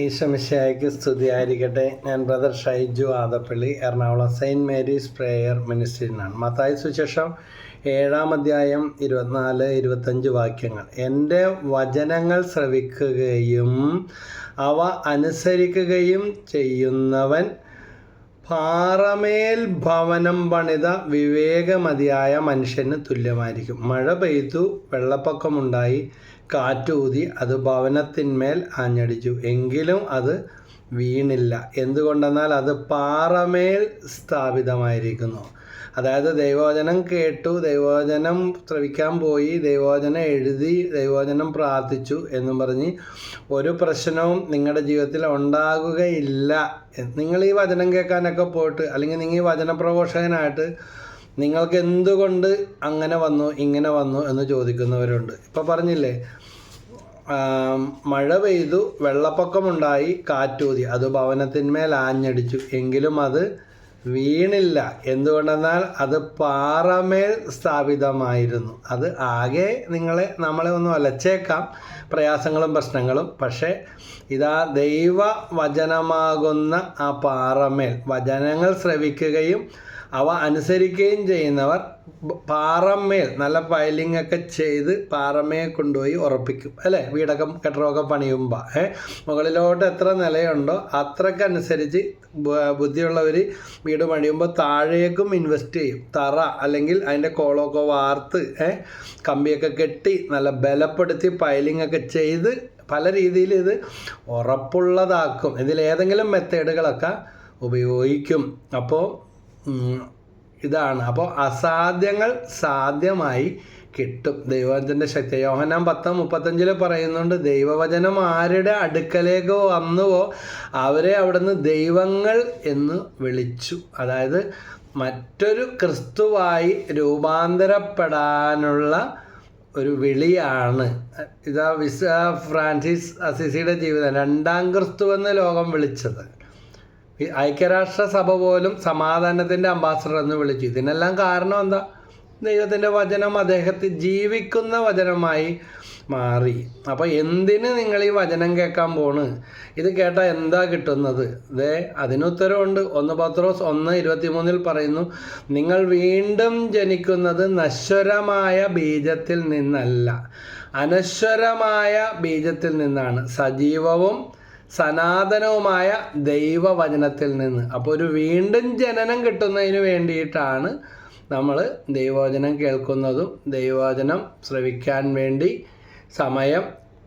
ഈശമിശയായിക്ക് സ്തുതിയായിരിക്കട്ടെ. ഞാൻ brother Shaiju Adappally Ernakulam saint Mary's prayer മിനിസ്റ്ററിനാണ്. മത്തായ സുശേഷം ഏഴാം അധ്യായം ഇരുപത്തിനാല് ഇരുപത്തഞ്ച് വാക്യങ്ങൾ. എന്റെ വചനങ്ങൾ ശ്രവിക്കുകയും അവ അനുസരിക്കുകയും ചെയ്യുന്നവൻ പാറമേൽ ഭവനം പണിത വിവേകമതിയായ മനുഷ്യന് തുല്യമായിരിക്കും. മഴ പെയ്തു വെള്ളപ്പൊക്കമുണ്ടായി കാറ്റൂതി അത് ഭവനത്തിന്മേൽ ആഞ്ഞടിച്ചു. എങ്കിലും അത് വീണില്ല. എന്തുകൊണ്ടെന്നാൽ അത് പാറമേൽ സ്ഥാപിതമായിരിക്കുന്നു. അതായത് ദൈവവചനം കേട്ടു ദൈവവചനം ശ്രവിക്കാൻ പോയി ദൈവവചനം എഴുതി ദൈവവചനം പ്രാർത്ഥിച്ചു എന്നും പറഞ്ഞ് ഒരു പ്രശ്നവും നിങ്ങളുടെ ജീവിതത്തിൽ ഉണ്ടാകുകയില്ല. നിങ്ങൾ ഈ വചനം കേൾക്കാനൊക്കെ പോയിട്ട് അല്ലെങ്കിൽ നിങ്ങൾ ഈ വചനപ്രഘോഷകനായിട്ട് നിങ്ങൾക്ക് എന്തുകൊണ്ട് അങ്ങനെ വന്നു ഇങ്ങനെ വന്നു എന്ന് ചോദിക്കുന്നവരുണ്ട്. ഇപ്പോൾ പറഞ്ഞില്ലേ മഴ പെയ്തു വെള്ളപ്പൊക്കമുണ്ടായി കാറ്റൂതി. അത് ഭവനത്തിന്മേൽ ആഞ്ഞടിച്ചു. എങ്കിലും അത് വീണില്ല. എന്തുകൊണ്ടെന്നാൽ അത് പാറമേൽ സ്ഥാപിതമായിരുന്നു. അത് ആകെ നിങ്ങളെ നമ്മളെ ഒന്ന് വലച്ചേക്കാം പ്രയാസങ്ങളും പ്രശ്നങ്ങളും. പക്ഷേ ഇതാ ദൈവ വചനമാകുന്ന ആ പാറമേൽ. വചനങ്ങൾ ശ്രവിക്കുകയും അവ അനുസരിക്കുകയും ചെയ്യുന്നവർ പാറമേൽ നല്ല പൈലിംഗ് ഒക്കെ ചെയ്ത് പാറമ്മയെ കൊണ്ടുപോയി ഉറപ്പിക്കും അല്ലേ? വീടൊക്കെ കെട്ടിടമൊക്കെ പണിയുമ്പോൾ ഏ? മുകളിലോട്ട് എത്ര നിലയുണ്ടോ അത്രക്കനുസരിച്ച് ബുദ്ധിയുള്ളവർ വീട് പണിയുമ്പോൾ താഴേക്കും ഇൻവെസ്റ്റ് ചെയ്യും. തറ അല്ലെങ്കിൽ അതിന്റെ കോളമൊക്കെ വാർത്ത് ഏ? കമ്പിയൊക്കെ കെട്ടി നല്ല ബലപ്പെടുത്തി പൈലിംഗ് ഒക്കെ ചെയ്ത് പല രീതിയിൽ ഇത് ഉറപ്പുള്ളതാക്കും. ഇതിലേതെങ്കിലും മെത്തേഡുകളൊക്കെ ഉപയോഗിക്കും. അപ്പോൾ ഇതാണ്. അപ്പോൾ അസാധ്യങ്ങൾ സാധ്യമായി കിട്ടും. ദൈവത്തിന്റെ ശക്തി. യോഹനാൻ പത്ത് മുപ്പത്തഞ്ചിൽ പറയുന്നുണ്ട് ദൈവവചനം ആരുടെ അടുക്കലേക്ക് വന്നുവോ അവരെ അവിടുന്ന് ദൈവങ്ങൾ എന്ന് വിളിച്ചു. അതായത് മറ്റൊരു ക്രിസ്തുവായി രൂപാന്തരപ്പെടാനുള്ള ഒരു വിളിയാണ്. ഇതാ വിസ ഫ്രാൻസിസ് അസിസിയുടെ ജീവിതം. രണ്ടാം ക്രിസ്തു എന്ന് ലോകം വിളിച്ചത്. ഈ ഐക്യരാഷ്ട്ര സഭ പോലും സമാധാനത്തിന്റെ അംബാസഡർ എന്ന് വിളിച്ചു. ഇതിനെല്ലാം കാരണം എന്താ? ദൈവത്തിന്റെ വചനം അദ്ദേഹത്തെ ജീവിക്കുന്ന വചനമായി മാറി. അപ്പോൾ എന്തിന് നിങ്ങൾ ഈ വചനം കേൾക്കാൻ പോണ്? ഇത് കേട്ടാൽ എന്താ കിട്ടുന്നത്? ഇതേ അതിനുത്തരവുണ്ട് ഒന്ന് പത്രോസ് ഒന്ന് ഇരുപത്തിമൂന്നിൽ പറയുന്നു നിങ്ങൾ വീണ്ടും ജനിക്കുന്നത് നശ്വരമായ ബീജത്തിൽ നിന്നല്ല. അനശ്വരമായ ബീജത്തിൽ നിന്നാണ്. സജീവവും സനാതനവുമായ ദൈവവചനത്തിൽ നിന്ന്. അപ്പോൾ ഒരു വീണ്ടും ജനനം കിട്ടുന്നതിന് വേണ്ടിയിട്ടാണ് നമ്മൾ ദൈവവചനം കേൾക്കുന്നതും ദൈവവചനം ശ്രവിക്കാൻ വേണ്ടി സമയം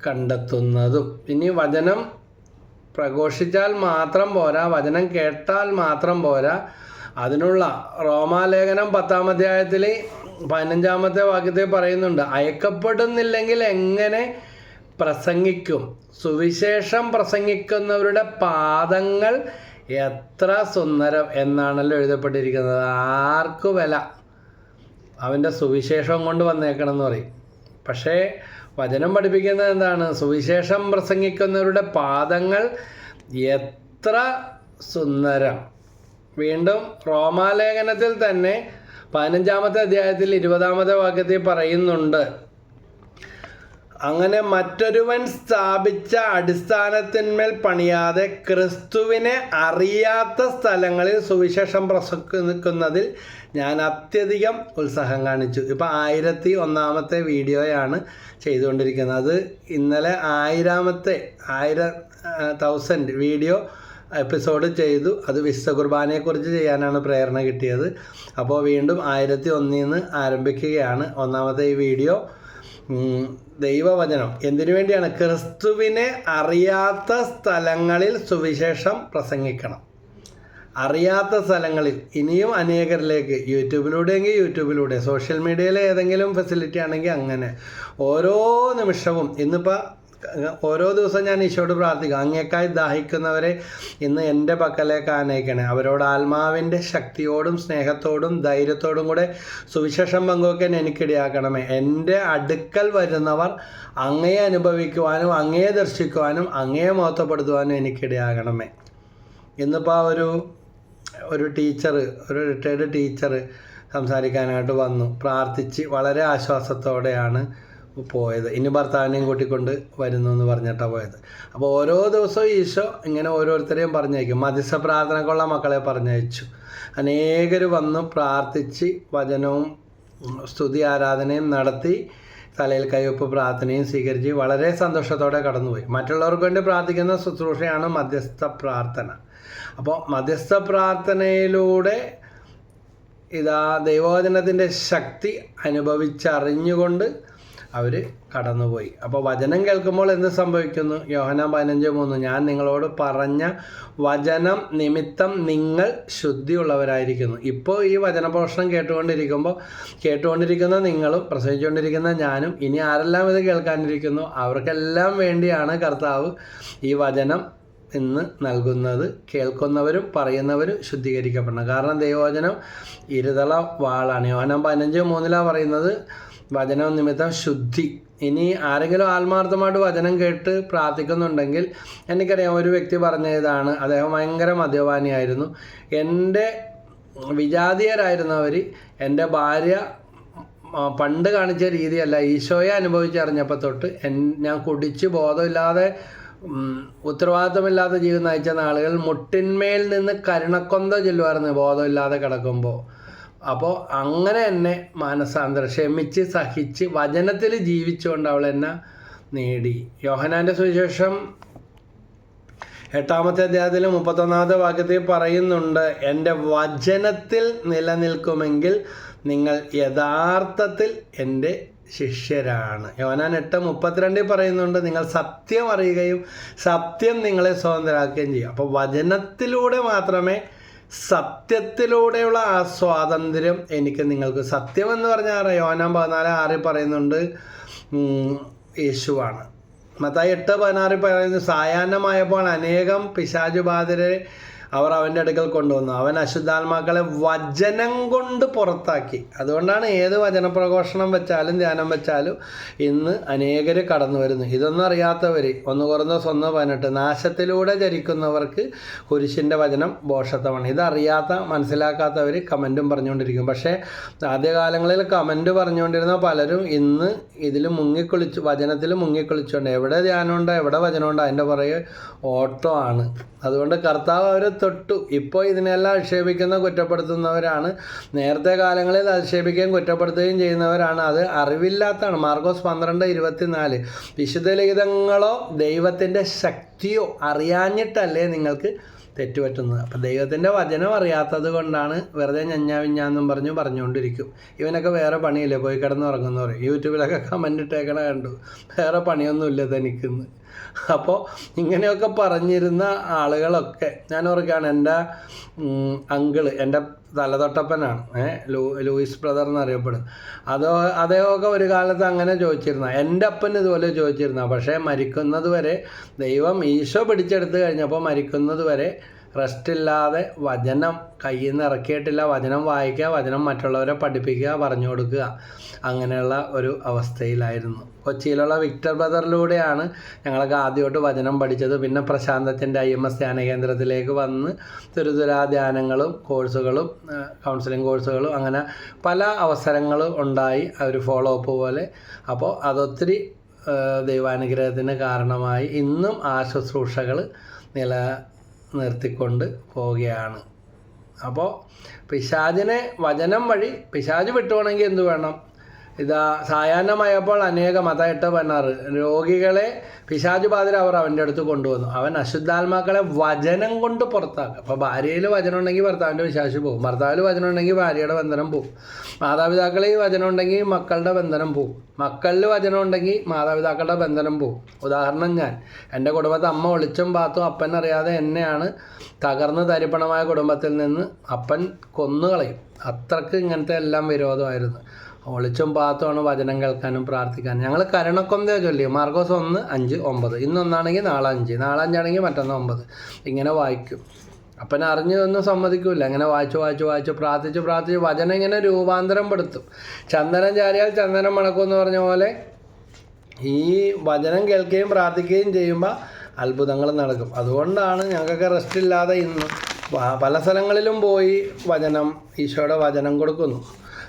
കണ്ടെത്തുന്നതും. ഇനി വചനം പ്രഘോഷിച്ചാൽ മാത്രം പോരാ വചനം കേട്ടാൽ മാത്രം പോരാ. അതിനുള്ള റോമാലേഖനം പത്താം അധ്യായത്തിൽ പതിനഞ്ചാമത്തെ വാക്യത്തിൽ പറയുന്നുണ്ട് അയക്കപ്പെടുന്നില്ലെങ്കിൽ എങ്ങനെ പ്രസംഗിക്കും. സുവിശേഷം പ്രസംഗിക്കുന്നവരുടെ പാദങ്ങൾ എത്ര സുന്ദരം എന്നാണല്ലോ എഴുതപ്പെട്ടിരിക്കുന്നത്. ആർക്കു വില? അവന്റെ സുവിശേഷം കൊണ്ട് വന്നേക്കണം എന്ന് പറയും. പക്ഷേ വചനം പഠിപ്പിക്കുന്നത് എന്താണ്? സുവിശേഷം പ്രസംഗിക്കുന്നവരുടെ പാദങ്ങൾ എത്ര സുന്ദരം. വീണ്ടും റോമാലേഖനത്തിൽ തന്നെ പതിനഞ്ചാമത്തെ അധ്യായത്തിൽ ഇരുപതാമത്തെ വാക്യത്തിൽ പറയുന്നുണ്ട്. അങ്ങനെ മറ്റൊരുവൻ സ്ഥാപിച്ച അടിസ്ഥാനത്തിന്മേൽ പണിയാതെ ക്രിസ്തുവിനെ അറിയാത്ത സ്ഥലങ്ങളിൽ സുവിശേഷം പ്രസംഗിക്കുന്നതിൽ ഞാൻ അത്യധികം ഉത്സാഹം കാണിച്ചു. ഇപ്പം ആയിരത്തി ഒന്നാമത്തെ വീഡിയോയാണ് ചെയ്തുകൊണ്ടിരിക്കുന്നത്. അത് ഇന്നലെ ആയിരാമത്തെ ആയിരം തൗസൻഡ് വീഡിയോ എപ്പിസോഡ് ചെയ്തു. അത് വിശുദ്ധ കുർബാനയെക്കുറിച്ച് ചെയ്യാനാണ് പ്രേരണ കിട്ടിയത്. അപ്പോൾ വീണ്ടും ആയിരത്തി ഒന്നിൽ നിന്ന് ആരംഭിക്കുകയാണ് ഒന്നാമത്തെ ഈ വീഡിയോ. ദൈവവചനം. എന്തിനു വേണ്ടിയാണ്? ക്രിസ്തുവിനെ അറിയാത്ത സ്ഥലങ്ങളിൽ സുവിശേഷം പ്രസംഗിക്കണം. അറിയാത്ത സ്ഥലങ്ങളിൽ. ഇനിയും അനേകരിലേക്ക്. യൂട്യൂബിലൂടെയെങ്കിൽ യൂട്യൂബിലൂടെ. സോഷ്യൽ മീഡിയയിലെ ഏതെങ്കിലും ഫെസിലിറ്റി ആണെങ്കിൽ അങ്ങനെ. ഓരോ നിമിഷവും. ഇന്നിപ്പോൾ ഓരോ ദിവസം ഞാൻ ഈശോട് പ്രാർത്ഥിക്കും. അങ്ങേക്കായി ദാഹിക്കുന്നവരെ ഇന്ന് എന്റെ പക്കലേക്ക് ആനയിക്കണേ. അവരോട് ആത്മാവിന്റെ ശക്തിയോടും സ്നേഹത്തോടും ധൈര്യത്തോടും കൂടെ സുവിശേഷം പങ്കുവെക്കാൻ എനിക്കിടയാക്കണമേ. എന്റെ അടുക്കൽ വരുന്നവർ അങ്ങയെ അനുഭവിക്കുവാനും അങ്ങയെ ദർശിക്കുവാനും അങ്ങയെ മോത്തപ്പെടുത്തുവാനും എനിക്കിടയാകണമേ. ഇന്നിപ്പോൾ ഒരു ഒരു ടീച്ചർ ഒരു റിട്ടയർഡ് ടീച്ചർ സംസാരിക്കാനായിട്ട് വന്നു. പ്രാർത്ഥിച്ച് വളരെ ആശ്വാസത്തോടെയാണ് പോയത്. ഇനി ഭർത്താവിനെയും കൂട്ടിക്കൊണ്ട് വരുന്നു എന്ന് പറഞ്ഞിട്ടാണ് പോയത്. അപ്പോൾ ഓരോ ദിവസവും ഈശോ ഇങ്ങനെ ഓരോരുത്തരെയും പറഞ്ഞയക്കും. മധ്യസ്ഥ പ്രാർത്ഥനക്കുള്ള മക്കളെ പറഞ്ഞയച്ചു. അനേകർ വന്ന് പ്രാർത്ഥിച്ച് വചനവും സ്തുതി ആരാധനയും നടത്തി തലയിൽ കൈവപ്പ് പ്രാർത്ഥനയും സ്വീകരിച്ച് വളരെ സന്തോഷത്തോടെ കടന്നുപോയി. മറ്റുള്ളവർക്ക് വേണ്ടി പ്രാർത്ഥിക്കുന്ന ശുശ്രൂഷയാണ് മധ്യസ്ഥ പ്രാർത്ഥന. അപ്പോൾ മധ്യസ്ഥ പ്രാർത്ഥനയിലൂടെ ഇതാ ദൈവവചനത്തിന്റെ ശക്തി അനുഭവിച്ചറിഞ്ഞുകൊണ്ട് അവർ കടന്നുപോയി. അപ്പോൾ വചനം കേൾക്കുമ്പോൾ എന്ത് സംഭവിക്കുന്നു? യോഹന പതിനഞ്ച് മൂന്ന്. ഞാൻ നിങ്ങളോട് പറഞ്ഞ വചനം നിമിത്തം നിങ്ങൾ ശുദ്ധിയുള്ളവരായിരിക്കുന്നു. ഇപ്പോൾ ഈ വചനപോഷണം കേട്ടുകൊണ്ടിരിക്കുമ്പോൾ കേട്ടുകൊണ്ടിരിക്കുന്ന നിങ്ങളും പ്രസവിച്ചുകൊണ്ടിരിക്കുന്ന ഞാനും ഇനി ആരെല്ലാം ഇത് കേൾക്കാനിരിക്കുന്നു? അവർക്കെല്ലാം വേണ്ടിയാണ് കർത്താവ് ഈ വചനം ഇന്ന് നൽകുന്നത്. കേൾക്കുന്നവരും പറയുന്നവരും ശുദ്ധീകരിക്കപ്പെടണം. കാരണം ദൈവവചനം ഇരുതള വാളാണ്. യോഹനം പതിനഞ്ച് മൂന്നിലാണ് പറയുന്നത് വചനം നിമിത്തം ശുദ്ധി. ഇനി ആരെങ്കിലും ആത്മാർത്ഥമായിട്ട് വചനം കേട്ട് പ്രാർത്ഥിക്കുന്നുണ്ടെങ്കിൽ എനിക്കറിയാം ഒരു വ്യക്തി പറഞ്ഞതാണ് അദ്ദേഹം ഭയങ്കര മദ്യപാനിയായിരുന്നു. എന്റെ വിജാതീയരായിരുന്നവർ എന്റെ ഭാര്യ പണ്ട് കാണിച്ച രീതിയല്ല ഈശോയെ അനുഭവിച്ചറിഞ്ഞപ്പോൾ തൊട്ട് ഞാൻ കുടിച്ച് ബോധമില്ലാതെ ഉത്തരവാദിത്തമില്ലാത്ത ജീവിതം നയിച്ച നാളുകൾ മുട്ടിന്മേൽ നിന്ന് കരുണക്കൊന്ത ചൊല്ലുമായിരുന്നു ബോധമില്ലാതെ കിടക്കുമ്പോൾ അപ്പോൾ അങ്ങനെ എന്നെ മാനസാന്തരം ക്ഷമിച്ച് സഹിച്ച് വചനത്തിൽ ജീവിച്ചുകൊണ്ട് അവൾ എന്നെ നേടി. യോഹനാന്റെ സുവിശേഷം എട്ടാമത്തെ അധ്യായത്തിൽ മുപ്പത്തൊന്നാമത്തെ വാക്യത്തിൽ പറയുന്നുണ്ട് എന്റെ വചനത്തിൽ നിലനിൽക്കുമെങ്കിൽ നിങ്ങൾ യഥാർത്ഥത്തിൽ എന്റെ ശിഷ്യരാണ്. യോനാൻ എട്ട് മുപ്പത്തിരണ്ടിൽ പറയുന്നുണ്ട് നിങ്ങൾ സത്യം അറിയുകയും സത്യം നിങ്ങളെ സ്വതന്ത്രരാക്കുകയും ചെയ്യും അപ്പോൾ വചനത്തിലൂടെ മാത്രമേ സത്യത്തിലൂടെയുള്ള ആ സ്വാതന്ത്ര്യം എനിക്ക് നിങ്ങൾക്ക് സത്യം എന്ന് പറഞ്ഞാൽ യോനാം പതിനാല് ആറിൽ പറയുന്നുണ്ട് യേശുവാണ്. മത്തായി എട്ട് പതിനാറിൽ പറയുന്നത് സായാഹ്നമായപ്പോൾ അനേകം പിശാചുബാധരെ അവർ അവന്റെ അടുക്കൽ കൊണ്ടുവന്നു. അവൻ അശുദ്ധാത്മാക്കളെ വചനം കൊണ്ട് പുറത്താക്കി. അതുകൊണ്ടാണ് ഏത് വചന പ്രഘോഷണം വെച്ചാലും ധ്യാനം വെച്ചാലും ഇന്ന് അനേകർ കടന്നു വരുന്നു. ഇതൊന്നും അറിയാത്തവർ ഒന്ന് കുറഞ്ഞ സ്വന്തം പതിനെട്ട് നാശത്തിലൂടെ ജരിക്കുന്നവർക്ക് കുരിശിന്റെ വചനം ബോഷത്വമാണ് ഇതറിയാത്ത മനസ്സിലാക്കാത്തവർ കമന്റും പറഞ്ഞുകൊണ്ടിരിക്കും. പക്ഷേ ആദ്യകാലങ്ങളിൽ കമന്റ് പറഞ്ഞുകൊണ്ടിരുന്ന പലരും ഇന്ന് ഇതിൽ മുങ്ങിക്കുളിച്ച് വചനത്തിൽ മുങ്ങിക്കുളിച്ചുകൊണ്ട് എവിടെ ധ്യാനമുണ്ടോ എവിടെ വചനമുണ്ടോ അതിന്റെ പുറകെ ഓട്ടോ ആണ്. അതുകൊണ്ട് കർത്താവ് അവരെ തൊട്ടു. ഇപ്പോൾ ഇതിനെല്ലാം ആക്ഷേപിക്കുന്ന കുറ്റപ്പെടുത്തുന്നവരാണ്. നേരത്തെ കാലങ്ങളിൽ ആക്ഷേപിക്കുകയും കുറ്റപ്പെടുത്തുകയും ചെയ്യുന്നവരാണ്. അത് അറിവില്ലാത്തതാണ്. മാർഗോസ് പന്ത്രണ്ട് ഇരുപത്തിനാല്. വിശുദ്ധ ലിഖിതങ്ങളോ ദൈവത്തിന്റെ ശക്തിയോ അറിയാഞ്ഞിട്ടല്ലേ നിങ്ങൾക്ക് തെറ്റുപറ്റുന്നത്? അപ്പം ദൈവത്തിന്റെ വചനം അറിയാത്തത് കൊണ്ടാണ് വെറുതെ ഞഞ്ഞാ വിഞ്ഞാന്നും പറഞ്ഞു പറഞ്ഞുകൊണ്ടിരിക്കും. ഇവനൊക്കെ വേറെ പണിയില്ലേ? പോയി കിടന്ന് കിടന്നുറങ്ങുന്നവർ യൂട്യൂബിലൊക്കെ കമന്റ് ഇട്ടേക്കണ കണ്ടു. വേറെ പണിയൊന്നുമില്ല തനിക്കെന്ന്. അപ്പോൾ ഇങ്ങനെയൊക്കെ പറഞ്ഞിരുന്ന ആളുകളൊക്കെ ഞാൻ ഓർക്കുകയാണ് എന്റെ അങ്കിൾ എന്റെ തലതൊട്ടപ്പനാണ് ലൂ ലൂയിസ് ബ്രദർ എന്നറിയപ്പെടും. അതോ അദ്ദേഹമൊക്കെ ഒരു കാലത്ത് അങ്ങനെ ചോദിച്ചിരുന്ന. എന്റെ അപ്പൻ ഇതുപോലെ ചോദിച്ചിരുന്ന. പക്ഷേ മരിക്കുന്നത് വരെ ദൈവം ഈശോ പിടിച്ചെടുത്ത് കഴിഞ്ഞപ്പോൾ മരിക്കുന്നത് വരെ റെസ്റ്റ് ഇല്ലാതെ വചനം കയ്യിൽ നിന്ന് ഇറക്കിയിട്ടില്ല. വചനം വായിക്കുക വചനം മറ്റുള്ളവരെ പഠിപ്പിക്കുക പറഞ്ഞു കൊടുക്കുക. അങ്ങനെയുള്ള ഒരു അവസ്ഥയിലായിരുന്നു. കൊച്ചിയിലുള്ള വിക്ടർ ബ്രദറിലൂടെയാണ് ഞങ്ങളൊക്കെ ആദ്യമായിട്ട് വചനം പഠിച്ചത്. പിന്നെ പ്രശാന്തത്തിന്റെ ഐ എം എസ് ധ്യാന കേന്ദ്രത്തിലേക്ക് വന്ന് തുരുതുരാ ധ്യാനങ്ങളും കോഴ്സുകളും കൗൺസിലിംഗ് കോഴ്സുകളും അങ്ങനെ പല അവസരങ്ങളും ഉണ്ടായി. ഒരു ഫോളോ അപ്പ് പോലെ. അപ്പോൾ അതൊത്തിരി ദൈവാനുഗ്രഹത്തിന് കാരണമായി. ഇന്നും ആ ശുശ്രൂഷകൾ നില നിർത്തിക്കൊണ്ട് പോവുകയാണ്. അപ്പോൾ പിശാചിനെ വചനം വഴി പിശാജ് വിട്ടുപോകണമെങ്കിൽ എന്ത് വേണം? ഇതാ സായാഹ്നമായപ്പോൾ അനേക മതമായിട്ട് പതിനാറ് രോഗികളെ പിശാചു ബാധിര അവർ അവന്റെ അടുത്ത് കൊണ്ടുവന്നു. അവൻ അശുദ്ധാത്മാക്കളെ വചനം കൊണ്ട് പുറത്താക്കുക അപ്പോൾ ഭാര്യയിൽ വചനം ഉണ്ടെങ്കിൽ ഭർത്താവിന്റെ വിശാശു പോകും ഭർത്താവിൽ വചനം ഉണ്ടെങ്കിൽ ഭാര്യയുടെ ബന്ധനം പോകും മാതാപിതാക്കളിൽ വചനം ഉണ്ടെങ്കിൽ മക്കളുടെ ബന്ധനം പോകും മക്കളിൽ വചനം ഉണ്ടെങ്കിൽ മാതാപിതാക്കളുടെ ബന്ധനം പോകും ഉദാഹരണം ഞാൻ. എന്റെ കുടുംബത്തെ അമ്മ ഒളിച്ചും പാത്തും അപ്പൻ അറിയാതെ എന്നെയാണ് തകർന്ന് തരിപ്പണമായ കുടുംബത്തിൽ നിന്ന് അപ്പൻ കൊന്നുകളയും. അത്രയ്ക്ക് ഇങ്ങനത്തെ എല്ലാം വിരോധമായിരുന്നു. ഒളിച്ചും പാത്തുമാണ് വചനം കേൾക്കാനും പ്രാർത്ഥിക്കാനും. ഞങ്ങൾ കരുണക്കൊന്തേ ചൊല്ലി മാർഗോസ് ഒന്ന് അഞ്ച് ഒമ്പത്. ഇന്നൊന്നാണെങ്കിൽ നാളെ അഞ്ച്. നാളെ അഞ്ചാണെങ്കിൽ മറ്റൊന്ന് ഒമ്പത്. ഇങ്ങനെ വായിക്കും. അപ്പൻ അറിഞ്ഞതൊന്നും സമ്മതിക്കില്ല അങ്ങനെ വായിച്ചു വായിച്ചു വായിച്ചു പ്രാർത്ഥിച്ച് പ്രാർത്ഥിച്ച് വചനം ഇങ്ങനെ രൂപാന്തരം പെടുത്തും ചന്ദനം ചാരിയാൽ ചന്ദനം മണക്കും എന്ന് പറഞ്ഞ പോലെ ഈ വചനം കേൾക്കുകയും പ്രാർത്ഥിക്കുകയും ചെയ്യുമ്പോൾ അത്ഭുതങ്ങൾ നടക്കും. അതുകൊണ്ടാണ് ഞങ്ങൾക്കൊക്കെ റെസ്റ്റ് ഇല്ലാതെ ഇന്ന് പല സ്ഥലങ്ങളിലും പോയി വചനം ഈശോയുടെ വചനം കൊടുക്കുന്നു.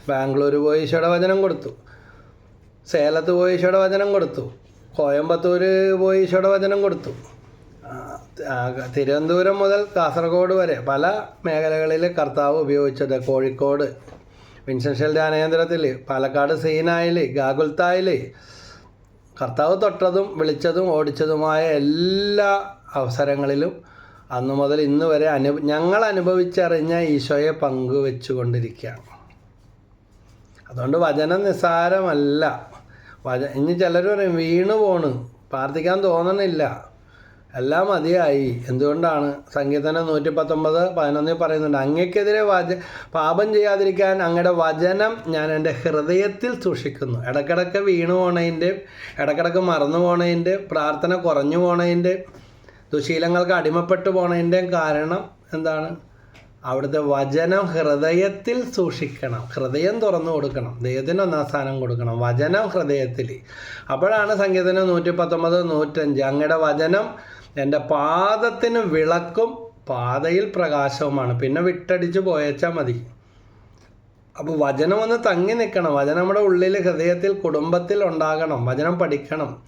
ബാംഗ്ലൂർ പോയി ഈശോയുടെ വചനം കൊടുത്തു. സേലത്ത് പോയി ഈശോയുടെ വചനം കൊടുത്തു. കോയമ്പത്തൂർ പോയി ഈശോയുടെ വചനം കൊടുത്തു. തിരുവനന്തപുരം മുതൽ കാസർഗോഡ് വരെ പല മേഖലകളിൽ കർത്താവ് ഉപയോഗിച്ചത് കോഴിക്കോട് വിൻസെൻഷ്യൽ ധ്യാനകേന്ദ്രത്തിൽ പാലക്കാട് സീനായിൽ ഗാഗുൽത്തായിൽ. കർത്താവ് തൊട്ടതും വിളിച്ചതും ഓടിച്ചതുമായ എല്ലാ അവസരങ്ങളിലും അന്നു മുതൽ ഇന്ന് വരെ അനു ഞങ്ങൾ അനുഭവിച്ചറിഞ്ഞ ഈശോയെ പങ്കുവെച്ചുകൊണ്ടിരിക്കുകയാണ്. അതുകൊണ്ട് വചനം നിസ്സാരമല്ല. വച ഇനി ചിലർ പറയും വീണ് പോണ്. പ്രാർത്ഥിക്കാൻ തോന്നണില്ല. എല്ലാം മതിയായി. എന്തുകൊണ്ടാണ്? സങ്കീർത്തനം നൂറ്റി പത്തൊമ്പത് പതിനൊന്നിൽ പറയുന്നുണ്ട് അങ്ങക്കെതിരെ വച പാപം ചെയ്യാതിരിക്കാൻ അങ്ങയുടെ വചനം ഞാൻ എന്റെ ഹൃദയത്തിൽ സൂക്ഷിക്കുന്നു. ഇടക്കിടക്ക് വീണു പോണതിന്റെ ഇടക്കിടക്ക് മറന്നു പോണതിന്റെ പ്രാർത്ഥന കുറഞ്ഞു പോണതിന്റെ ദുശീലങ്ങൾക്ക് അടിമപ്പെട്ടു പോണതിന്റെയും കാരണം എന്താണ്? അവിടുത്തെ വചനം ഹൃദയത്തിൽ സൂക്ഷിക്കണം. ഹൃദയം തുറന്നു കൊടുക്കണം. ദൈവത്തിന് ഒന്നാം സ്ഥാനം കൊടുക്കണം. വചനം ഹൃദയത്തിൽ. അപ്പോഴാണ് സംഗീതനം നൂറ്റി പത്തൊമ്പത് നൂറ്റഞ്ച്. അങ്ങയുടെ വചനം എന്റെ പാദത്തിന് വിളക്കും പാതയിൽ പ്രകാശവുമാണ്. പിന്നെ വിട്ടടിച്ച് പോയച്ചാൽ മതി. അപ്പോൾ വചനം ഒന്ന് തങ്ങി നിൽക്കണം. വചനം നമ്മുടെ ഉള്ളിൽ ഹൃദയത്തിൽ കുടുംബത്തിൽ ഉണ്ടാകണം. വചനം പഠിക്കണം.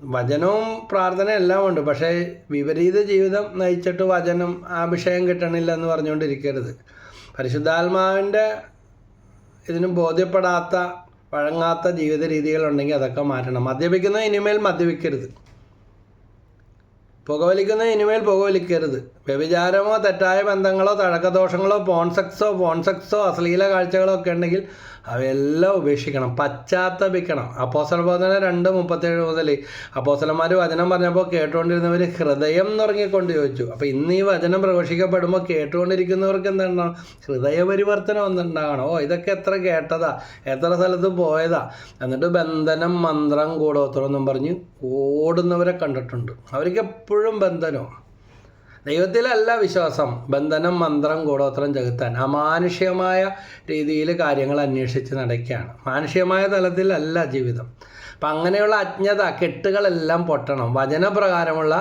വചനവും പ്രാർത്ഥന എല്ലാം ഉണ്ട്. പക്ഷേ വിപരീത ജീവിതം നയിച്ചിട്ട് വചനം അഭിഷേകം കിട്ടണില്ല എന്ന് പറഞ്ഞുകൊണ്ടിരിക്കരുത്. പരിശുദ്ധാത്മാവിന്റെ ഇതിനും ബോധ്യപ്പെടാത്ത വഴങ്ങാത്ത ജീവിത രീതികളുണ്ടെങ്കിൽ അതൊക്കെ മാറ്റണം. മദ്യപിക്കുന്ന ഇനിമേൽ മദ്യപിക്കരുത്. പുകവലിക്കുന്ന ഇനിമേൽ പുകവലിക്കരുത്. വ്യഭിചാരമോ തെറ്റായ ബന്ധങ്ങളോ തഴക്കദോഷങ്ങളോ പോൺസെക്സോ ഫോൺസെക്സോ അശ്ലീല കാഴ്ചകളോ ഒക്കെ ഉണ്ടെങ്കിൽ അവയെല്ലാം ഉപേക്ഷിക്കണം. പശ്ചാത്തപിക്കണം അപ്പോസല ബോധന രണ്ട് മുപ്പത്തേഴ് മുതൽ അപ്പോസലന്മാർ വചനം പറഞ്ഞപ്പോൾ കേട്ടുകൊണ്ടിരുന്നവർ ഹൃദയം നിറങ്ങിക്കൊണ്ട് ചോദിച്ചു. അപ്പോൾ ഇന്ന് ഈ വചനം പ്രഘോഷിക്കപ്പെടുമ്പോൾ കേട്ടുകൊണ്ടിരിക്കുന്നവർക്ക് എന്താണ് ഹൃദയപരിവർത്തനം ഒന്നുണ്ടാകണം ഓ ഇതൊക്കെ എത്ര കേട്ടതാ. എത്ര സ്ഥലത്ത് പോയതാ. എന്നിട്ട് ബന്ധനം മന്ത്രം കൂടോത്രം എന്നും പറഞ്ഞ് ഓടുന്നവരെ കണ്ടിട്ടുണ്ട്. അവർക്ക് എപ്പോഴും ബന്ധനവും ദൈവത്തിലല്ല വിശ്വാസം. ബന്ധനം മന്ത്രം കൂടോത്രം ജഗത്താൻ അമാനുഷികമായ രീതിയിൽ കാര്യങ്ങൾ അന്വേഷിച്ച് നടക്കുകയാണ്. മാനുഷികമായ തലത്തിലല്ല ജീവിതം. അപ്പം അങ്ങനെയുള്ള അജ്ഞത കെട്ടുകളെല്ലാം പൊട്ടണം. വചനപ്രകാരമുള്ള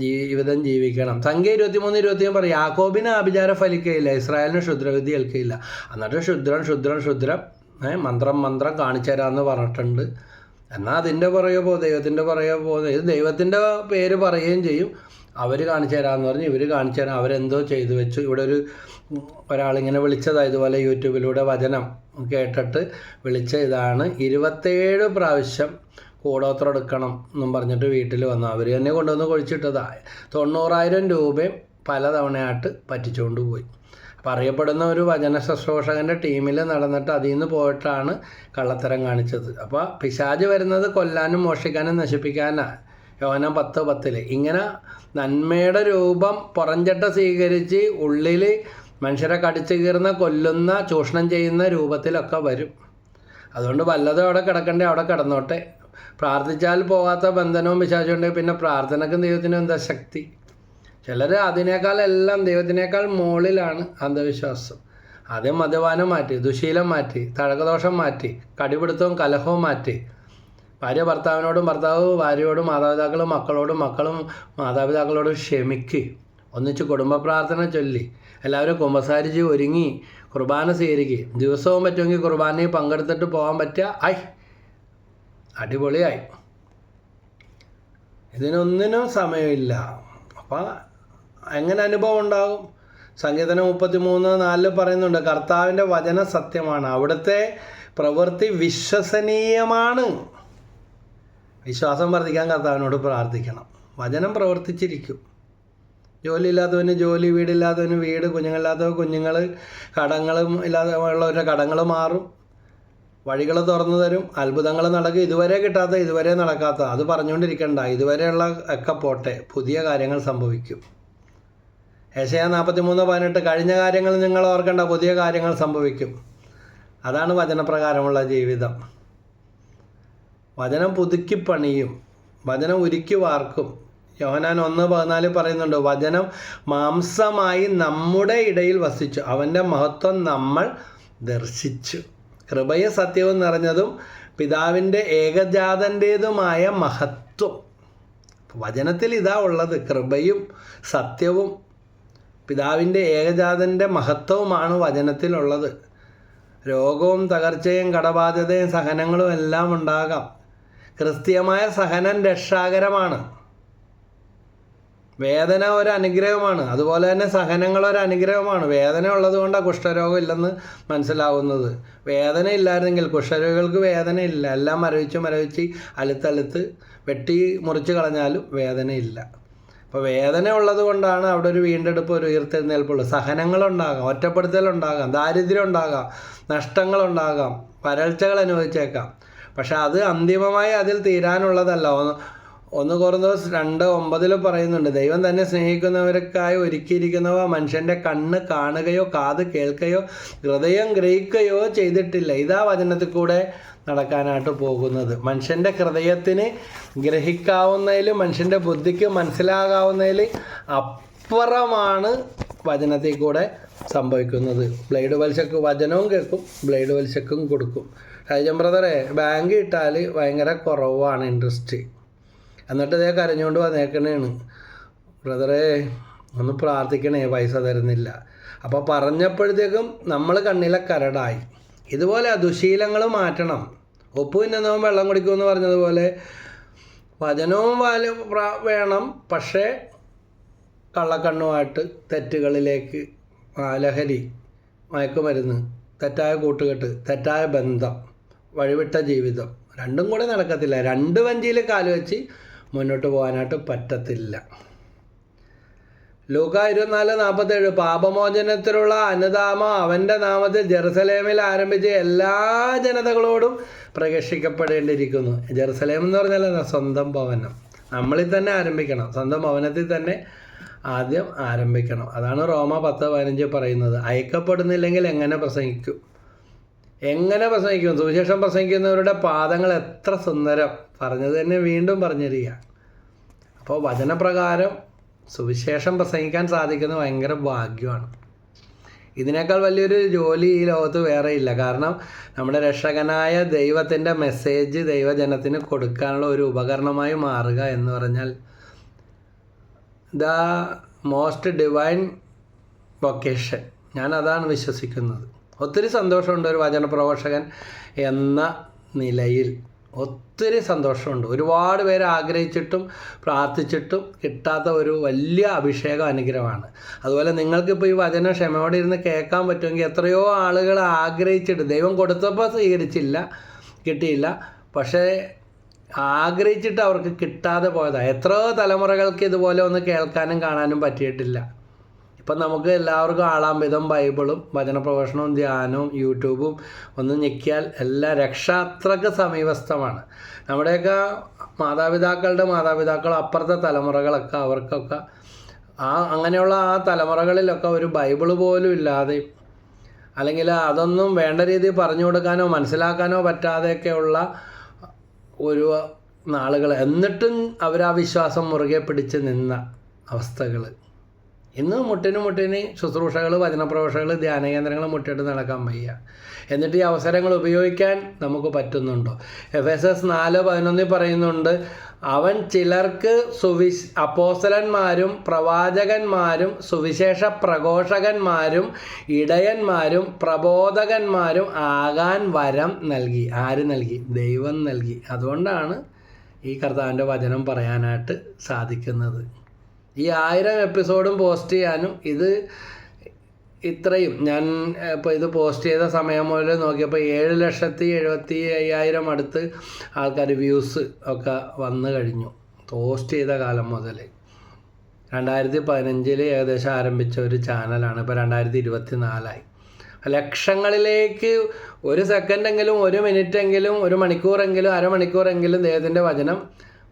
ജീവിതം ജീവിക്കണം. സംഖ്യ ഇരുപത്തിമൂന്ന് ഇരുപത്തിയും പറയും യാക്കോബിന് ആഭിചാരം ഫലിക്കുകയില്ല ഇസ്രായേലിന് ക്ഷുദ്രവിധി ഏൽക്കുകയില്ല എന്നിട്ട് ക്ഷുദ്രൻ ക്ഷുദ്രൻ ക്ഷുദ്രം മന്ത്രം മന്ത്രം കാണിച്ചു തരാമെന്ന് പറഞ്ഞിട്ടുണ്ട്. എന്നാൽ അതിന്റെ പുറകെ പോകും ദൈവത്തിന്റെ പുറകെ പോകുന്നത് ദൈവത്തിന്റെ പേര് പറയുകയും ചെയ്യും. അവർ കാണിച്ചു തരാമെന്ന് പറഞ്ഞ് ഇവർ കാണിച്ചു തരാം അവരെന്തോ ചെയ്തു വെച്ചു. ഇവിടെ ഒരു ഒരാളിങ്ങനെ വിളിച്ചതാണ് ഇതുപോലെ യൂട്യൂബിലൂടെ വചനം കേട്ടിട്ട് വിളിച്ച ഇതാണ്. ഇരുപത്തേഴ് പ്രാവശ്യം കൂടോത്രം എടുക്കണം എന്നും പറഞ്ഞിട്ട് വീട്ടിൽ വന്നു. അവർ തന്നെ കൊണ്ടുവന്ന് കുഴിച്ചിട്ടതാ. തൊണ്ണൂറായിരം രൂപയും പലതവണയായിട്ട് പറ്റിച്ചുകൊണ്ട് പോയി. അപ്പോൾ അറിയപ്പെടുന്ന ഒരു വചന ശുശ്രൂഷകന്റെ ടീമിൽ നടന്നിട്ട് അതിൽ നിന്ന് പോയിട്ടാണ് കള്ളത്തരം കാണിച്ചത്. അപ്പോൾ പിശാജ് വരുന്നത് കൊല്ലാനും മോഷിക്കാനും നശിപ്പിക്കാനാണ് യോഹനം പത്ത് പത്തിൽ ഇങ്ങനെ നന്മയുടെ രൂപം പുറഞ്ചട്ട സ്വീകരിച്ച് ഉള്ളിൽ മനുഷ്യരെ കടിച്ചു കീറുന്ന കൊല്ലുന്ന ചൂഷണം ചെയ്യുന്ന രൂപത്തിലൊക്കെ വരും. അതുകൊണ്ട് വല്ലതും അവിടെ കിടക്കണ്ടേ അവിടെ കിടന്നോട്ടെ. പ്രാർത്ഥിച്ചാൽ പോകാത്ത ബന്ധനവും വിശ്വാസമുണ്ട് പിന്നെ പ്രാർത്ഥനക്കും ദൈവത്തിനും എന്താ ശക്തി? ചിലർ അതിനേക്കാൾ എല്ലാം ദൈവത്തിനേക്കാൾ മുകളിലാണ് അന്ധവിശ്വാസം. ആദ്യം മദ്യപാനം മാറ്റി ദുശീലം മാറ്റി തഴകദോഷം മാറ്റി കടിപിടുത്തവും കലഹവും മാറ്റി ഭാര്യ ഭർത്താവിനോടും ഭർത്താവ് ഭാര്യയോടും മാതാപിതാക്കളും മക്കളോടും മക്കളും മാതാപിതാക്കളോടും ക്ഷമിക്ക്. ഒന്നിച്ച് കുടുംബ പ്രാർത്ഥന ചൊല്ലി. എല്ലാവരും കുമ്പസാരിച്ച് ഒരുങ്ങി കുർബാന സ്വീകരിക്കുക ദിവസവും പറ്റുമെങ്കിൽ കുർബാനയിൽ പങ്കെടുത്തിട്ട് പോകാൻ പറ്റുക. ഐ! അടിപൊളിയായി. ഇതിനൊന്നിനും സമയമില്ല. അപ്പം എങ്ങനെ അനുഭവം ഉണ്ടാകും? സംഗീതനം മുപ്പത്തി മൂന്ന് നാലിൽ പറയുന്നുണ്ട് കർത്താവിന്റെ വചന സത്യമാണ്. അവിടുത്തെ പ്രവൃത്തി വിശ്വസനീയമാണ്. വിശ്വാസം വർദ്ധിക്കാൻ കർത്താവിനോട് പ്രാർത്ഥിക്കണം. വചനം പ്രവർത്തിച്ചിരിക്കും. ജോലിയില്ലാത്തവന് ജോലി വീടില്ലാത്തവന് വീട് കുഞ്ഞുങ്ങളില്ലാത്തവ കുഞ്ഞുങ്ങൾ കടങ്ങളും ഇല്ലാതെ ഉള്ളവരുടെ കടങ്ങൾ മാറും. വഴികൾ തുറന്നു തരും. അത്ഭുതങ്ങൾ നടക്കും. ഇതുവരെ കിട്ടാത്ത ഇതുവരെ നടക്കാത്ത അത് പറഞ്ഞുകൊണ്ടിരിക്കണ്ട ഇതുവരെയുള്ള ഒക്കെ പോട്ടെ പുതിയ കാര്യങ്ങൾ സംഭവിക്കും. ഏശയ നാൽപ്പത്തി മൂന്ന് പതിനെട്ട് കഴിഞ്ഞ കാര്യങ്ങൾ നിങ്ങൾ ഓർക്കേണ്ട പുതിയ കാര്യങ്ങൾ സംഭവിക്കും. അതാണ് വചനപ്രകാരമുള്ള ജീവിതം. വചനം പുതുക്കി പണിയും. വചനം ഉരുക്കി വാർക്കും. യോഹനാൻ ഒന്ന് പതിനാല് പറയുന്നുണ്ട് വചനം മാംസമായി നമ്മുടെ ഇടയിൽ വസിച്ചു. അവന്റെ മഹത്വം നമ്മൾ ദർശിച്ചു. കൃപയും സത്യവും നിറഞ്ഞതും പിതാവിന്റെ ഏകജാതന്റേതുമായ മഹത്വം. വചനത്തിൽ ഇതാ ഉള്ളത്. കൃപയും സത്യവും പിതാവിന്റെ ഏകജാതന്റെ മഹത്വവുമാണ് വചനത്തിലുള്ളത്. രോഗവും തകർച്ചയും കടബാധ്യതയും സഹനങ്ങളും എല്ലാം ഉണ്ടാകാം. ക്രിസ്തീയമായ സഹനം രക്ഷാകരമാണ്. വേദന ഒരു അനുഗ്രഹമാണ് അതുപോലെ തന്നെ സഹനങ്ങൾ ഒരു അനുഗ്രഹമാണ് വേദന ഉള്ളത് കൊണ്ടാണ് കുഷ്ഠരോഗം ഇല്ലെന്ന് മനസ്സിലാവുന്നത്. വേദന ഇല്ലായിരുന്നെങ്കിൽ കുഷ്ഠരോഗികൾക്ക് വേദന ഇല്ല. എല്ലാം മരവിച്ച് മരവിച്ച് അലുത്തലുത്ത് വെട്ടി മുറിച്ച് കളഞ്ഞാലും വേദനയില്ല അപ്പോൾ വേദന ഉള്ളത് കൊണ്ടാണ് അവിടെ ഒരു വീണ്ടെടുപ്പ് ഒരു ഉയർത്തെഴുന്നേൽപ്പുള്ളത് സഹനങ്ങളുണ്ടാകാം ഒറ്റപ്പെടുത്തലുണ്ടാകാം ദാരിദ്ര്യം ഉണ്ടാകാം നഷ്ടങ്ങളുണ്ടാകാം വരൾച്ചകൾ അനുഭവിച്ചേക്കാം. പക്ഷെ അത് അന്തിമമായി അതിൽ തീരാനുള്ളതല്ല. ഒന്ന് കുറഞ്ഞ രണ്ട് ഒമ്പതിൽ പറയുന്നുണ്ട് ദൈവം തന്നെ സ്നേഹിക്കുന്നവർക്കായി ഒരുക്കിയിരിക്കുന്നവ മനുഷ്യന്റെ കണ്ണ് കാണുകയോ കാത് കേൾക്കുകയോ ഹൃദയം ഗ്രഹിക്കുകയോ ചെയ്തിട്ടില്ല. ഇതാ വചനത്തിൽ കൂടെ നടക്കാനായിട്ട് പോകുന്നത്. മനുഷ്യന്റെ ഹൃദയത്തിന് ഗ്രഹിക്കാവുന്നതിൽ മനുഷ്യന്റെ ബുദ്ധിക്ക് മനസ്സിലാകാവുന്നതിൽ അപ്പുറമാണ് വചനത്തിൽ കൂടെ സംഭവിക്കുന്നത്. ബ്ലേഡ് വലിച്ചക്ക് വചനവും കേൾക്കും ബ്ലേഡ് വലിച്ചക്കും കൊടുക്കും. ഷൈജൻ ബ്രദറെ ബാങ്ക് ഇട്ടാൽ ഭയങ്കര കുറവാണ് ഇൻട്രസ്റ്റ് എന്നിട്ട് ഇതേ കരഞ്ഞുകൊണ്ട് വന്നേക്കണേണ്. ബ്രദറെ ഒന്ന് പ്രാർത്ഥിക്കണേ പൈസ തരുന്നില്ല. അപ്പോൾ പറഞ്ഞപ്പോഴത്തേക്കും നമ്മൾ കണ്ണിലെ കരടായി. ഇതുപോലെ ദുശീലങ്ങൾ മാറ്റണം. ഉപ്പ് തിന്നുന്നവൻ വെള്ളം കുടിക്കുമെന്ന് പറഞ്ഞതുപോലെ വചനവും വാൽ വേണം പക്ഷേ കള്ളക്കണ്ണുമായിട്ട് തെറ്റുകളിലേക്ക് ലഹരി മയക്കുമരുന്ന് തെറ്റായ കൂട്ടുകെട്ട് തെറ്റായ ബന്ധം. വഴിവിട്ട ജീവിതം. രണ്ടും കൂടെ നടക്കത്തില്ല. രണ്ട് വഞ്ചിയിൽ കാൽ വെച്ച് മുന്നോട്ട് പോകാനായിട്ട് പറ്റത്തില്ല. ലൂക്ക ഇരുപത്തിനാല് നാൽപ്പത്തേഴ് പാപമോചനത്തിലുള്ള അനുദാമ അവന്റെ നാമത്തിൽ ജെറുസലേമിൽ ആരംഭിച്ച് എല്ലാ ജനതകളോടും പ്രകർഷിക്കപ്പെടേണ്ടിയിരിക്കുന്നു. ജെറുസലേം എന്ന് പറഞ്ഞാൽ സ്വന്തം ഭവനം. നമ്മളിൽ തന്നെ ആരംഭിക്കണം. സ്വന്തം ഭവനത്തിൽ തന്നെ ആദ്യം ആരംഭിക്കണം. അതാണ് റോമ പത്ത് പതിനഞ്ച് പറയുന്നത്. അയക്കപ്പെടുന്നില്ലെങ്കിൽ എങ്ങനെ പ്രസംഗിക്കും? എങ്ങനെ പ്രസംഗിക്കും? സുവിശേഷം പ്രസംഗിക്കുന്നവരുടെ പാദങ്ങൾ എത്ര സുന്ദരം. പറഞ്ഞത് തന്നെ വീണ്ടും പറഞ്ഞിരിക്കുക. അപ്പോൾ വചനപ്രകാരം സുവിശേഷം പ്രസംഗിക്കാൻ സാധിക്കുന്നത് ഭയങ്കര ഭാഗ്യമാണ്. ഇതിനേക്കാൾ വലിയൊരു ജോലി ഈ ലോകത്ത് വേറെ ഇല്ല. കാരണം നമ്മുടെ രക്ഷകനായ ദൈവത്തിന്റെ മെസ്സേജ് ദൈവജനത്തിന് കൊടുക്കാനുള്ള ഒരു ഉപകരണമായി മാറുക എന്ന് പറഞ്ഞാൽ ദ മോസ്റ്റ് ഡിവൈൻ വൊക്കേഷൻ. ഞാൻ അതാണ് വിശ്വസിക്കുന്നത്. ഒത്തിരി സന്തോഷമുണ്ട് ഒരു വചന പ്രഘോഷകൻ എന്ന നിലയിൽ. ഒത്തിരി സന്തോഷമുണ്ട്. ഒരുപാട് പേര് ആഗ്രഹിച്ചിട്ടും പ്രാർത്ഥിച്ചിട്ടും കിട്ടാത്ത ഒരു വലിയ അഭിഷേകം അനുഗ്രഹമാണ്. അതുപോലെ നിങ്ങൾക്കിപ്പോൾ ഈ വചനം ക്ഷമയോടെ ഇരുന്ന് കേൾക്കാൻ പറ്റുമെങ്കിൽ എത്രയോ ആളുകൾ ആഗ്രഹിച്ചിട്ട് ദൈവം കൊടുത്തപ്പോൾ സ്വീകരിച്ചില്ല കിട്ടിയില്ല. പക്ഷേ ആഗ്രഹിച്ചിട്ട് അവർക്ക് കിട്ടാതെ പോയതാണ് എത്രയോ തലമുറകൾക്ക് ഇതുപോലെ ഒന്ന് കേൾക്കാനും കാണാനും പറ്റിയിട്ടില്ല. ഇപ്പം നമുക്ക് എല്ലാവർക്കും ആളാംവിധം ബൈബിളും വചനപ്രഭാഷണവും ധ്യാനവും യൂട്യൂബും ഒന്ന് ഞെക്കിയാൽ എല്ലാ രക്ഷാത്രക്ക് സമീപസ്ഥമാണ്. നമ്മുടെയൊക്കെ മാതാപിതാക്കളുടെ മാതാപിതാക്കൾ അപ്പുറത്തെ തലമുറകളൊക്കെ അവർക്കൊക്കെ ആ അങ്ങനെയുള്ള ആ തലമുറകളിലൊക്കെ ഒരു ബൈബിൾ പോലും ഇല്ലാതെ അല്ലെങ്കിൽ അതൊന്നും വേണ്ട രീതിയിൽ പറഞ്ഞു കൊടുക്കാനോ മനസ്സിലാക്കാനോ പറ്റാതെയൊക്കെയുള്ള ഒരു നാളുകൾ. എന്നിട്ടും അവർ ആ വിശ്വാസം മുറുകെ പിടിച്ച് നിന്ന അവസ്ഥകൾ. ഇന്ന് മുട്ടിന് മുട്ടിന് ശുശ്രൂഷകൾ വചനപ്രവേശകൾ ധ്യാനകേന്ദ്രങ്ങൾ മുട്ടിട്ട് നടക്കാൻ വയ്യ. എന്നിട്ട് ഈ അവസരങ്ങൾ ഉപയോഗിക്കാൻ നമുക്ക് പറ്റുന്നുണ്ടോ? എഫ് എസ് എസ് നാല് പതിനൊന്നിൽ പറയുന്നുണ്ട് അവൻ ചിലർക്ക് സുവിശ് അപ്പോസലന്മാരും പ്രവാചകന്മാരും സുവിശേഷ പ്രഘോഷകന്മാരും ഇടയന്മാരും പ്രബോധകന്മാരും ആകാൻ വരം നൽകി. ആര് നൽകി? ദൈവം നൽകി. അതുകൊണ്ടാണ് ഈ കർത്താവിന്റെ വചനം പറയാനായിട്ട് സാധിക്കുന്നത്. ഈ ആയിരം എപ്പിസോഡും പോസ്റ്റ് ചെയ്യാനും ഇത് ഇത്രയും. ഞാൻ ഇപ്പോൾ ഇത് പോസ്റ്റ് ചെയ്ത സമയം മുതൽ നോക്കിയപ്പോൾ ഏഴ് ലക്ഷത്തി എഴുപത്തി അയ്യായിരം അടുത്ത് ആൾക്കാർ വ്യൂസ് ഒക്കെ വന്നു കഴിഞ്ഞു. പോസ്റ്റ് ചെയ്ത കാലം മുതൽ രണ്ടായിരത്തി പതിനഞ്ചിൽ ഏകദേശം ആരംഭിച്ച ഒരു ചാനലാണ്. ഇപ്പോൾ രണ്ടായിരത്തി ഇരുപത്തി നാലായി ലക്ഷങ്ങളിലേക്ക് ഒരു സെക്കൻഡെങ്കിലും ഒരു മിനിറ്റെങ്കിലും ഒരു മണിക്കൂറെങ്കിലും അരമണിക്കൂറെങ്കിലും ദൈവത്തിന്റെ വചനം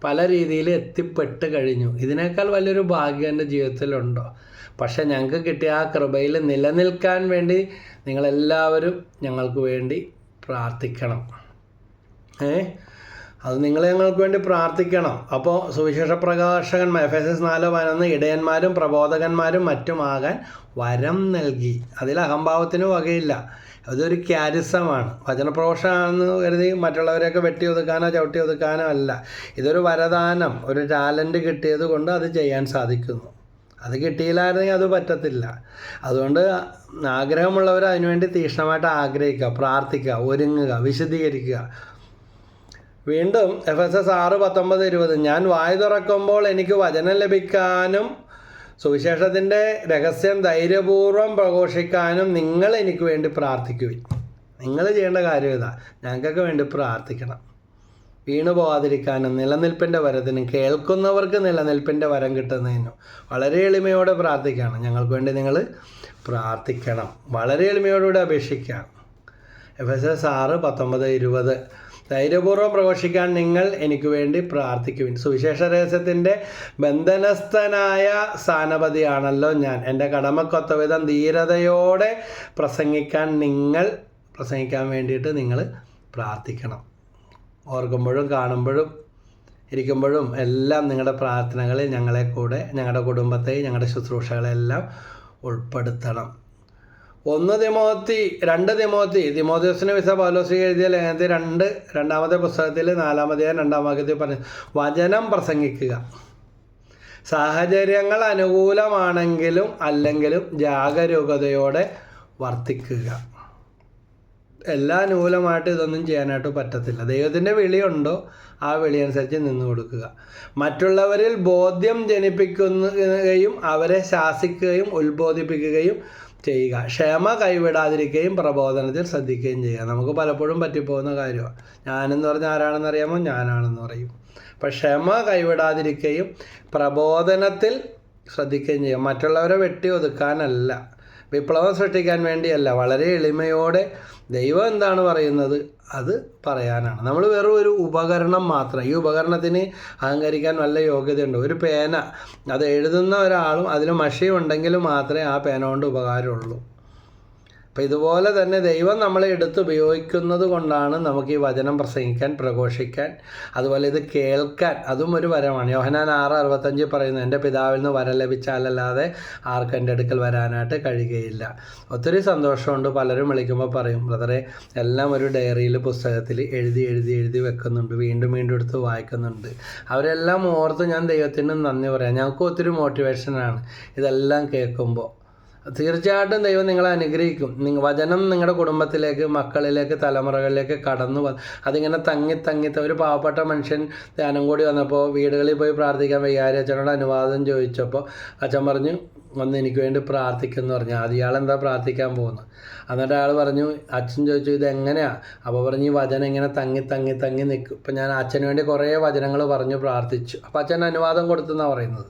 പല രീതിയിൽ എത്തിപ്പെട്ട് കഴിഞ്ഞു. ഇതിനേക്കാൾ വലിയൊരു ഭാഗ്യം എന്റെ ജീവിതത്തിലുണ്ടോ? പക്ഷെ ഞങ്ങൾക്ക് കിട്ടിയ ആ കൃപയിൽ നിലനിൽക്കാൻ വേണ്ടി നിങ്ങളെല്ലാവരും ഞങ്ങൾക്ക് വേണ്ടി പ്രാർത്ഥിക്കണം. ഏ? അത് നിങ്ങൾ ഞങ്ങൾക്ക് വേണ്ടി പ്രാർത്ഥിക്കണം. അപ്പോൾ സുവിശേഷ പ്രകാശകൻ എഫ് എസ് എസ് നാലോ പതിനൊന്ന് ഇടയന്മാരും പ്രബോധകന്മാരും മറ്റുമാകാൻ വരം നൽകി. അതിൽ അഹംഭാവത്തിന് വകയില്ല. അതൊരു ക്യാരിസമാണ് വചനപ്രോഷമാണെന്ന് കരുതി മറ്റുള്ളവരെയൊക്കെ വെട്ടി ഒതുക്കാനോ ചവിട്ടി ഒതുക്കാനോ അല്ല. ഇതൊരു വരദാനം ഒരു ടാലന്റ് കിട്ടിയത് കൊണ്ട് അത് ചെയ്യാൻ സാധിക്കുന്നു. അത് കിട്ടിയില്ലായിരുന്നെങ്കിൽ അത് പറ്റത്തില്ല. അതുകൊണ്ട് ആഗ്രഹമുള്ളവർ അതിനുവേണ്ടി തീക്ഷ്ണമായിട്ട് ആഗ്രഹിക്കുക പ്രാർത്ഥിക്കുക ഒരുങ്ങുക വിശദീകരിക്കുക. വീണ്ടും എഫ് എസ് എസ് ആറ് പത്തൊമ്പത് ഇരുപത്. ഞാൻ വായു തുറക്കുമ്പോൾ എനിക്ക് വചനം ലഭിക്കാനും സുവിശേഷത്തിന്റെ രഹസ്യം ധൈര്യപൂർവം പ്രഘോഷിക്കാനും നിങ്ങൾ എനിക്ക് വേണ്ടി പ്രാർത്ഥിക്കുവിൻ. നിങ്ങൾ ചെയ്യേണ്ട കാര്യം ഇതാ. ഞങ്ങൾക്കൊക്കെ വേണ്ടി പ്രാർത്ഥിക്കണം. വീണു പോകാതിരിക്കാനും നിലനിൽപ്പിന്റെ വരത്തിനും കേൾക്കുന്നവർക്ക് നിലനിൽപ്പിന്റെ വരം കിട്ടുന്നതിനും വളരെ എളിമയോടെ പ്രാർത്ഥിക്കണം. ഞങ്ങൾക്ക് വേണ്ടി നിങ്ങൾ പ്രാർത്ഥിക്കണം. വളരെ എളിമയോടുകൂടി അപേക്ഷിക്കാം. എഫ് എസ് എസ് ആറ് പത്തൊമ്പത് ഇരുപത് ധൈര്യപൂർവം പ്രഘോഷിക്കാൻ നിങ്ങൾ എനിക്ക് വേണ്ടി പ്രാർത്ഥിക്കുവിൻ. സുവിശേഷ രഹസ്യത്തിന്റെ ബന്ധനസ്ഥനായ സ്ഥാനപതിയാണല്ലോ ഞാൻ. എന്റെ കടമക്കൊത്ത വിധം ധീരതയോടെ പ്രസംഗിക്കാൻ നിങ്ങൾ പ്രസംഗിക്കാൻ വേണ്ടിയിട്ട് നിങ്ങൾ പ്രാർത്ഥിക്കണം. ഓർക്കുമ്പോഴും കാണുമ്പോഴും ഇരിക്കുമ്പോഴും എല്ലാം നിങ്ങളുടെ പ്രാർത്ഥനകളിൽ ഞങ്ങളെ കൂടെ ഞങ്ങളുടെ കുടുംബത്തെയും ഞങ്ങളുടെ ശുശ്രൂഷകളെല്ലാം ഉൾപ്പെടുത്തണം. ഒന്ന് തിമോത്തി രണ്ട് തിമോത്തി. തിമോത്തിയസിന് വിസ പൗലോസി എഴുതിയ ലേഖനത്തിൽ രണ്ട് രണ്ടാമത്തെ പുസ്തകത്തിൽ നാലാമത്തെ രണ്ടാം വാക്യത്തിൽ പറഞ്ഞു വചനം പ്രസംഗിക്കുക. സാഹചര്യങ്ങൾ അനുകൂലമാണെങ്കിലും അല്ലെങ്കിലും ജാഗരൂകതയോടെ വർത്തിക്കുക. എല്ലാ അനുകൂലമായിട്ട് ഇതൊന്നും ചെയ്യാനായിട്ട് പറ്റത്തില്ല. ദൈവത്തിന്റെ വിളിയുണ്ടോ? ആ വിളി അനുസരിച്ച് നിന്ന് കൊടുക്കുക. മറ്റുള്ളവരിൽ ബോധ്യം ജനിപ്പിക്കുകയും അവരെ ശാസിക്കുകയും ഉത്ബോധിപ്പിക്കുകയും ചെയ്യുക. ക്ഷമ കൈവിടാതിരിക്കുകയും പ്രബോധനത്തിൽ ശ്രദ്ധിക്കുകയും ചെയ്യുക. നമുക്ക് പലപ്പോഴും പറ്റിപ്പോകുന്ന കാര്യമാണ് ഞാനെന്ന് പറഞ്ഞാൽ ആരാണെന്ന് അറിയാമോ? ഞാനാണെന്ന് പറയും. അപ്പം ക്ഷമ കൈവിടാതിരിക്കുകയും പ്രബോധനത്തിൽ ശ്രദ്ധിക്കുകയും ചെയ്യുക. മറ്റുള്ളവരെ വെട്ടി ഒതുക്കാനല്ല വിപ്ലവം സൃഷ്ടിക്കാൻ വേണ്ടിയല്ല. വളരെ എളിമയോടെ ദൈവം എന്താണ് പറയുന്നത്? അത് പറയാനാണ്. നമ്മൾ വെറും ഒരു ഉപകരണം മാത്രം. ഈ ഉപകരണത്തിന് അഹങ്കരിക്കാൻ നല്ല യോഗ്യതയുണ്ട്. ഒരു പേന അത് എഴുതുന്ന ഒരാളും അതിന് മഷി ഉണ്ടെങ്കിൽ മാത്രമേ ആ പേന കൊണ്ട് ഉപകാരമുള്ളൂ. അപ്പം ഇതുപോലെ തന്നെ ദൈവം നമ്മളെ എടുത്ത് ഉപയോഗിക്കുന്നത് കൊണ്ടാണ് നമുക്ക് ഈ വചനം പ്രസംഗിക്കാൻ പ്രഘോഷിക്കാൻ അതുപോലെ ഇത് കേൾക്കാൻ. അതും ഒരു വരമാണ്. യോഹനാൻ ആറ് അറുപത്തഞ്ച് പറയുന്നു എന്റെ പിതാവിൽ നിന്ന് വരം ലഭിച്ചാലല്ലാതെ ആർക്കും എന്റെ അടുക്കൽ വരാനായിട്ട് കഴിയുകയില്ല. ഒത്തിരി സന്തോഷമുണ്ട് പലരും വിളിക്കുമ്പോൾ പറയും ബ്രദറെ എല്ലാം ഒരു ഡയറിയിൽ പുസ്തകത്തിൽ എഴുതി എഴുതി എഴുതി വെക്കുന്നുണ്ട്. വീണ്ടും വീണ്ടും എടുത്ത് വായിക്കുന്നുണ്ട്. അവരെല്ലാം ഓർത്ത് ഞാൻ ദൈവത്തിന് നന്ദി പറയാം. ഞങ്ങൾക്ക് ഒത്തിരി മോട്ടിവേഷനാണ് ഇതെല്ലാം കേൾക്കുമ്പോൾ. തീർച്ചയായിട്ടും ദൈവം നിങ്ങളെ അനുഗ്രഹിക്കും. നിങ്ങൾ വചനം നിങ്ങളുടെ കുടുംബത്തിലേക്ക് മക്കളിലേക്ക് തലമുറകളിലേക്ക് കടന്നു അതിങ്ങനെ തങ്ങി തങ്ങി ഒരു പാവപ്പെട്ട മനുഷ്യൻ ധ്യാനം കൂടി വന്നപ്പോൾ വീടുകളിൽ പോയി പ്രാർത്ഥിക്കാൻ വയ്യാരി അച്ഛനോട് അനുവാദം ചോദിച്ചപ്പോൾ അച്ഛൻ പറഞ്ഞു വന്ന് എനിക്ക് വേണ്ടി പ്രാർത്ഥിക്കുമെന്ന് പറഞ്ഞു. അത് ഇയാൾ എന്താ പ്രാർത്ഥിക്കാൻ പോകുന്നത് എന്നിട്ട് അയാൾ പറഞ്ഞു അച്ഛൻ ചോദിച്ചു ഇത് അപ്പോൾ പറഞ്ഞു ഈ വചനം ഇങ്ങനെ തങ്ങി തങ്ങി തങ്ങി നിൽക്കും. ഇപ്പം ഞാൻ അച്ഛന് വേണ്ടി കുറേ വചനങ്ങൾ പറഞ്ഞു പ്രാർത്ഥിച്ചു. അപ്പോൾ അച്ഛൻ അനുവാദം കൊടുത്തെന്നാണ് പറയുന്നത്.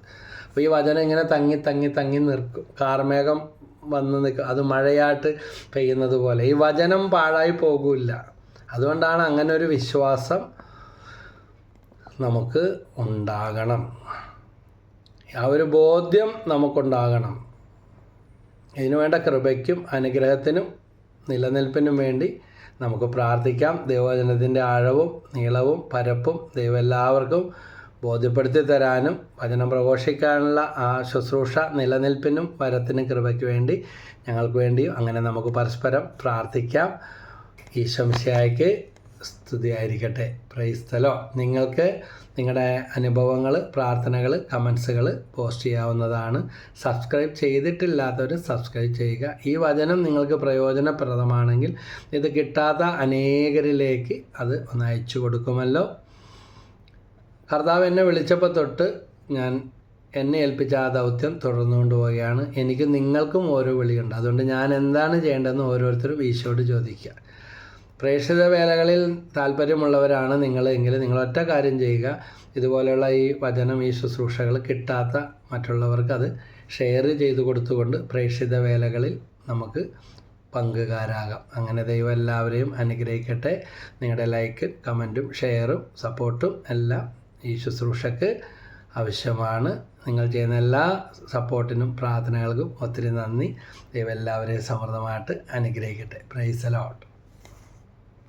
അപ്പോൾ ഈ വചനം ഇങ്ങനെ തങ്ങി തങ്ങി തങ്ങി നിൽക്കും. കാർമേഘം വന്ന് നിൽക്കും. അത് മഴയായിട്ട് പെയ്യുന്നത് പോലെ. ഈ വചനം പാഴായി പോകില്ല അതുകൊണ്ടാണ് അങ്ങനെ ഒരു വിശ്വാസം നമുക്ക് ഉണ്ടാകണം. ആ ഒരു ബോധ്യം നമുക്കുണ്ടാകണം. ഇതിനു വേണ്ട കൃപയ്ക്കും അനുഗ്രഹത്തിനും നിലനിൽപ്പിനും വേണ്ടി നമുക്ക് പ്രാർത്ഥിക്കാം. ദൈവവചനത്തിന്റെ ആഴവും നീളവും പരപ്പും ദൈവം എല്ലാവർക്കും ബോധ്യപ്പെടുത്തി തരാനും വചനം പ്രഘോഷിക്കാനുള്ള ആ ശുശ്രൂഷ നിലനിൽപ്പിനും വരത്തിനും കൃപയ്ക്ക് വേണ്ടി ഞങ്ങൾക്ക് വേണ്ടിയും അങ്ങനെ നമുക്ക് പരസ്പരം പ്രാർത്ഥിക്കാം. ഈശംശയായിക്ക് സ്തുതിയായിരിക്കട്ടെ. പ്രൈസ്തലോ. നിങ്ങൾക്ക് നിങ്ങളുടെ അനുഭവങ്ങൾ പ്രാർത്ഥനകൾ കമൻസുകൾ പോസ്റ്റ് ചെയ്യാവുന്നതാണ്. സബ്സ്ക്രൈബ് ചെയ്തിട്ടില്ലാത്തവർ സബ്സ്ക്രൈബ് ചെയ്യുക. ഈ വചനം നിങ്ങൾക്ക് പ്രയോജനപ്രദമാണെങ്കിൽ ഇത് കിട്ടാത്ത അനേകരിലേക്ക് അത് ഒന്ന് അയച്ചു കൊടുക്കുമല്ലോ. കർത്താവ് എന്നെ വിളിച്ചപ്പോൾ തൊട്ട് ഞാൻ എന്നെ ഏൽപ്പിച്ച ആ ദൗത്യം തുടർന്നുകൊണ്ട് പോവുകയാണ് എനിക്ക് നിങ്ങൾക്കും ഓരോ വിളിയുണ്ട്. അതുകൊണ്ട് ഞാൻ എന്താണ് ചെയ്യേണ്ടതെന്ന് ഓരോരുത്തരും ഈശോട് ചോദിക്കുക. പ്രേക്ഷിത വേലകളിൽ താല്പര്യമുള്ളവരാണ് നിങ്ങൾ എങ്കിൽ നിങ്ങൾ ഒറ്റ കാര്യം ചെയ്യുക. ഇതുപോലെയുള്ള ഈ വചനം ഈ ശുശ്രൂഷകൾ കിട്ടാത്ത മറ്റുള്ളവർക്ക് അത് ഷെയർ ചെയ്തു കൊടുത്തുകൊണ്ട് പ്രേക്ഷിത വേലകളിൽ നമുക്ക് പങ്കുകാരാകാം. അങ്ങനെ ദൈവം എല്ലാവരെയും അനുഗ്രഹിക്കട്ടെ. നിങ്ങളുടെ ലൈക്ക് കമന്റും ഷെയറും സപ്പോർട്ടും എല്ലാം ഈ ശുശ്രൂഷക്ക് ആവശ്യമാണ്. നിങ്ങൾ ചെയ്യുന്ന എല്ലാ സപ്പോർട്ടിനും പ്രാർത്ഥനകൾക്കും ഒത്തിരി നന്ദി. ദൈവം എല്ലാവരെയും സമൃദ്ധമായിട്ട് അനുഗ്രഹിക്കട്ടെ. Price allot